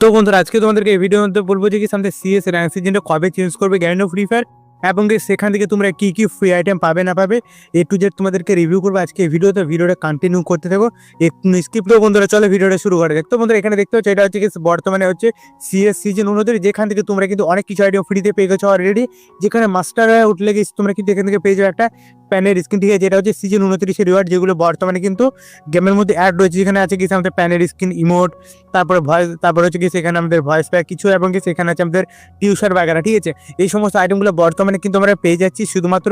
তো বন্ধুরা, আজকে তোমাদেরকে এই ভিডিওর মধ্যে বলব যে কি, সামনে সিএস র্যাঙ্ক সিজনটা কবে চেঞ্জ করবে গ্যারেন্ড ফ্রি ফায়ার এবং সেখান থেকে তোমরা কি কি ফ্রি আইটেম পাবে না পাবে এ টু তোমাদেরকে রিভিউ করব আজকে ভিডিওতে ভিডিওটা কন্টিনিউ করতে থাকো। স্কিপ তো বন্ধুরা, চলো ভিডিওটা শুরু করে দেখ বন্ধুরা, এখানে দেখতে হচ্ছে এটা হচ্ছে কি বর্তমানে হচ্ছে সিএস সিজন উনত্রিশ যেখান থেকে তোমরা কিন্তু অনেক কিছু আইটেম ফ্রিতে পেয়ে গেছো অলরেডি যেখানে মাস্টার উঠলে গেছি তোমরা কিন্তু এখান থেকে পেয়ে যাবে একটা প্যানের স্ক্রিন ঠিক আছে, যেটা হচ্ছে সিজন উনত্রিশের রিওয়ার্ড যেগুলো বর্তমানে কিন্তু গেমের মধ্যে অ্যাড রয়েছে। যেখানে আছে কি আমাদের প্যানের স্ক্রিন ইমোট তারপরে ভয়েস তারপরে হচ্ছে কি সেখানে আমাদের ভয়েস প্যাক কিছু, এবং কি সেখানে আছে আমাদের টিউশার বাগেরা। ঠিক আছে, এই সমস্ত আইটেমগুলো বর্তমানে কিন্তু আমরা পেয়ে যাচ্ছি শুধুমাত্র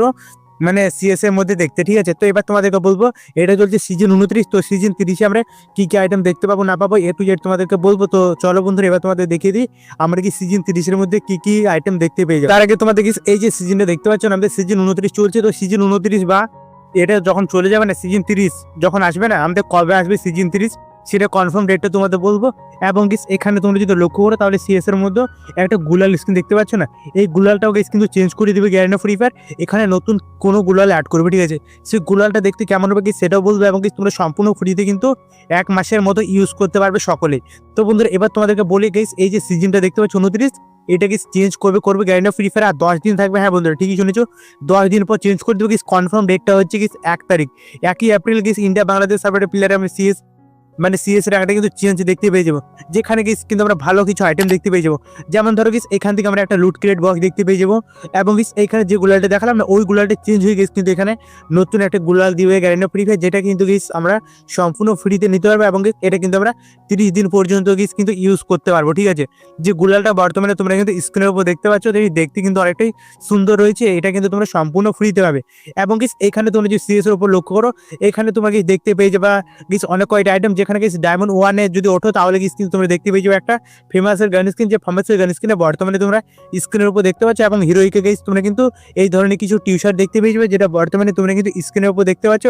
মানে সিএস এর মধ্যে দেখতে, ঠিক আছে? তো এবার তোমাদেরকে বলব, এটা চলছে সিজন উনত্রিশ, তো সিজন তিরিশে আমরা কি কি আইটেম দেখতে পাবো, না পাবো এ টু জেড তোমাদেরকে বলব। তো চলো বন্ধুরা, এবার তোমাদের দেখিয়ে দিই, আমরা কি সিজন তিরিশের মধ্যে কি কি আইটেম দেখতে পেয়ে যাব? তার আগে তোমাদের কি এই যে সিজনটা দেখতে পাচ্ছ, আমাদের সিজন উনত্রিশ চলছে, তো সিজন উনত্রিশ বা এটা যখন চলে যাবে না সিজন তিরিশ যখন আসবে না, আমাদের কবে আসবে সিজন তিরিশ? সেটা কনফার্ম ডেটটা তোমাদের বলব। এবং গিস এখানে তোমরা যদি লক্ষ্য করো, তাহলে সিএস এর মধ্যে একটা গুলাল স্ক্রিন দেখতে পাচ্ছ না? এই গুলালটাও গেস কিন্তু চেঞ্জ করে দিবে গ্যারেন্টি ফ্রি ফায়ার এখানে নতুন কোনো গুলাল অ্যাড করবে, ঠিক আছে? সেই গুলালটা দেখতে কেমন হবে কি সেটাও বলব। এবং কি তোমরা সম্পূর্ণ ফ্রিতে কিন্তু এক মাসের মতো ইউজ করতে পারবে সকলে। তো বন্ধুরা, এবার তোমাদেরকে বলি গেস এই যে সিজনটা দেখতে পাচ্ছ উনত্রিশ, এটা কি চেঞ্জ করবে করবে গ্যারেন্টি ফ্রি ফায়ার আর দশ দিন থাকবে হ্যাঁ বন্ধুরা, ঠিকই শুনেছো। দশ দিন পর চেঞ্জ করে দেবো কি কনফার্ম ডেটটা হচ্ছে কি এক তারিখ। একই এপ্রিল গিস ইন্ডিয়া বাংলাদেশ সার্ভারের প্লেয়ার আমি সিএস মানে সিএস র্যাঙ্কটা কিন্তু চেঞ্জ দেখতে পেয়ে যাব। যেখানে গিস কিন্তু আমরা ভালো কিছু আইটেম দেখতে পেয়ে যাব। যেমন ধরো গিস এখান থেকে আমরা একটা লুট ক্রিয়েট বক্স দেখতে পেয়ে যাব। এবং গিস এখানে যে গুলালটা দেখালাম না, ওই গুলালটা চেঞ্জ হয়ে গেছে কিন্তু এখানে নতুন একটা গুলাল দিবে গ্যারেন্টি ফ্রি ফায়ার যেটা কিন্তু গিস আমরা সম্পূর্ণ ফ্রিতে নিতে পারব এবং এটা কিন্তু আমরা তিরিশ দিন পর্যন্ত গিস কিন্তু ইউজ করতে পারব, ঠিক আছে? যে গুলালটা বর্তমানে তোমরা কিন্তু স্ক্রিনের উপর দেখতে পাচ্ছ দেখতে কিন্তু অনেকটাই সুন্দর রয়েছে, এটা কিন্তু তোমরা সম্পূর্ণ ফ্রিতে পাবে। এবং গিস এখানে তোমরা যদি সিএস এর উপর লক্ষ্য করো, এখানে তোমাকে দেখতে পেয়ে যাবে গিস অনেক কয়টা আইটেম যেখানে গিস ডায়মন্ড ওয়ানে যদি ওঠো, তাহলে গিস কিন্তু তোমরা দেখতে পেয়েছ একটা ফেমাসের গান স্ক্রিন যে ফেমাসের গান স্ক্রিনে বর্তমানে তোমরা স্ক্রিনের উপর দেখতে পাচ্ছ এবং হিরোইকে গেস তোমরা কিন্তু এই ধরনের কিছু টি শার্ট দেখতে পেয়ে যাবে, যেটা বর্তমানে তোমরা কিন্তু স্ক্রিনের উপর দেখতে পাচ্ছ।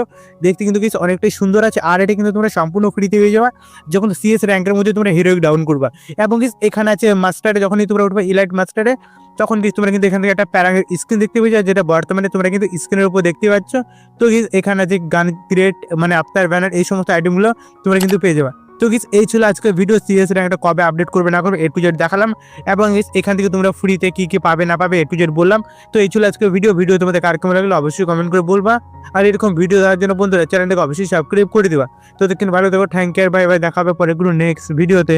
দেখতে কিন্তু কিছু অনেকটাই সুন্দর আছে, আর এটা কিন্তু তোমরা সম্পূর্ণ ফ্রিতে পেয়ে যাবে। যখন সিএস র্যাঙ্কের মধ্যে তোমরা হিরোইক ডাউন করবা। এবং এখানে আছে মাস্টারে যখনই তোমরা উঠবে ইলাইট মাস্টারে তখন গিস তোমরা কিন্তু এখান থেকে একটা প্যারাঙ্গের স্ক্রিন দেখতে পেয়ে যাবে, যেটা বর্তমানে তোমরা কিন্তু স্ক্রিনের উপর দেখতে পাচ্ছ। তো এখানে আছে গান ক্রিয়েট মানে আফতার ব্যানার এই সমস্ত আইটেমগুলো তোমরা কিন্তু পেয়ে যাবে। তো গিস এই ছিল আজকে ভিডিও সিএস র্যাঙ্কটা কবে আপডেট করবে না করবে এ টু জেড দেখালাম। এবং এখান থেকে তোমরা ফ্রিতে কী কী পাবে না পাবে এ টু জেড বললাম। তো এই ছিল আজকে ভিডিও ভিডিও তোমাদের কার কেমন লাগল অবশ্যই কমেন্ট করে বলবা। আর এরকম ভিডিও দেওয়ার জন্য বন্ধুরা চ্যানেলটাকে অবশ্যই সাবস্ক্রাইব করে দেবা। তো দেখুন ভালো থাকো থ্যাংক ইউ বাই বাই দেখাবে পরে নেক্সট ভিডিওতে